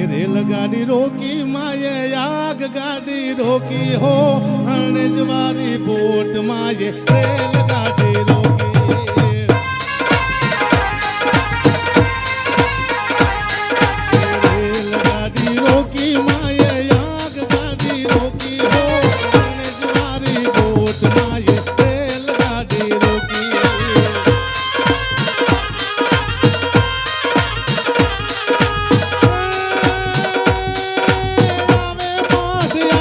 કે રેલગાડી રોકી માએ આગ ગાડી રોકી હો અણજવારી બોટ માએ રેલગાડી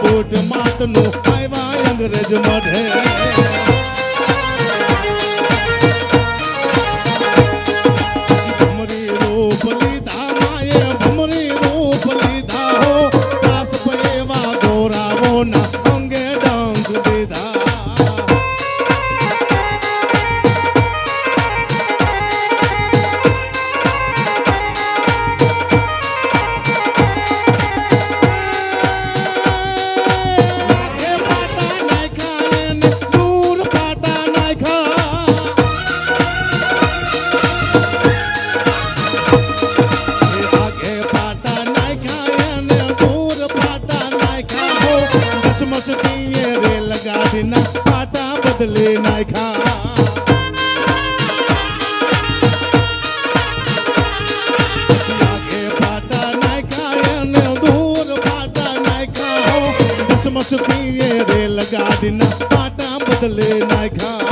બૂટ માતનું આવ્યા અંગ્રેજ મોઢે પાટા નાખ્યા હો મસ મસ રેલ ગાડીના પાટા બદલી નાખ્યા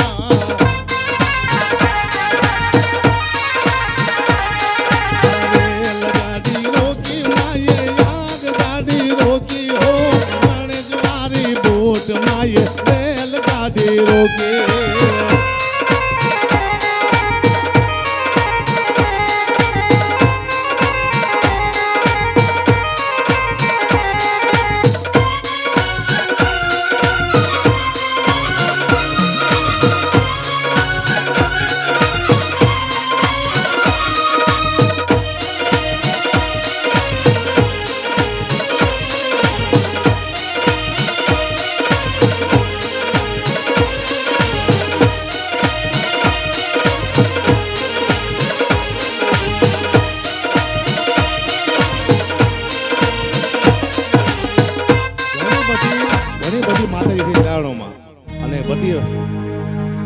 બધી માતાજી થઈ ચારણોમાં. અને બધી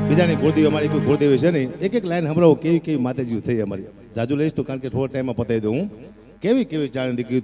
બીજાની કુળદેવી, અમારી કોઈ કુળદેવી છે નહીં. એક એક લાઈન સંભળાવો કેવી કેવી માતાજી થઈ અમારી. જાજુ લઈશ તો કારણ કે થોડા ટાઈમમાં પતાવી દઉં હું. કેવી કેવી ચારણ દીકરી